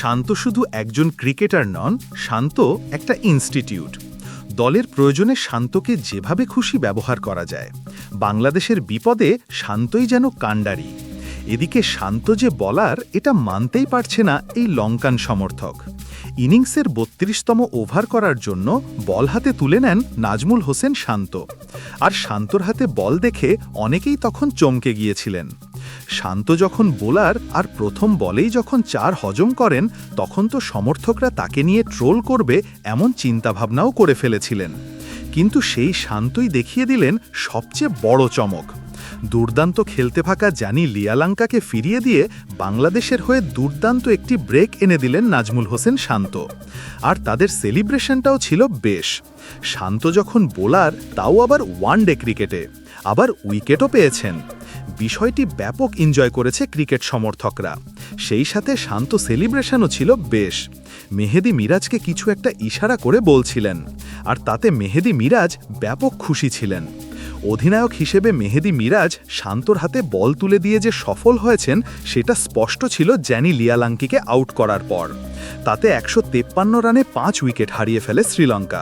শান্ত শুধু একজন ক্রিকেটার নন, শান্ত একটা ইনস্টিটিউট। দলের প্রয়োজনে শান্তকে যেভাবে খুশি ব্যবহার করা যায়। বাংলাদেশের বিপদে শান্তই যেন কাণ্ডারি। এদিকে শান্ত যে বলার, এটা মানতেই পারছে না এই লঙ্কান সমর্থক। ইনিংসের বত্রিশতম ওভার করার জন্য বল হাতে তুলে নেন নাজমুল হোসেন শান্ত। আর শান্তর হাতে বল দেখে অনেকেই তখন চমকে গিয়েছিলেন। শান্ত যখন বোলার আর প্রথম বলেই যখন চার হজম করেন, তখন তো সমর্থকরা তাকে নিয়ে ট্রোল করবে এমন চিন্তাভাবনাও করে ফেলেছিলেন। কিন্তু সেই শান্তই দেখিয়ে দিলেন সবচেয়ে বড় চমক। দুর্দান্ত খেলতে থাকা জানি লিয়ালাঙ্কাকে ফিরিয়ে দিয়ে বাংলাদেশের হয়ে দুর্দান্ত একটি ব্রেক এনে দিলেন নাজমুল হোসেন শান্ত। আর তাদের সেলিব্রেশনটাও ছিল বেশ। শান্ত যখন বোলার, তাও আবার ওয়ান ডে ক্রিকেটে। আবার উইকেটও পেয়েছেন। বিষয়টি ব্যাপক এনজয় করেছে ক্রিকেট সমর্থকরা। সেই সাথে শান্ত সেলিব্রেশনও ছিল বেশ। মেহেদি মিরাজকে কিছু একটা ইশারা করে বলছিলেন, আর তাতে মেহেদি মিরাজ ব্যাপক খুশি ছিলেন। অধিনায়ক হিসেবে মেহেদি মিরাজ শান্তর হাতে বল তুলে দিয়ে যে সফল হয়েছেন, সেটা স্পষ্ট ছিল জ্যানি লিয়ালাঙ্কিকে আউট করার পর। তাতে একশো রানে পাঁচ উইকেট হারিয়ে ফেলে শ্রীলঙ্কা।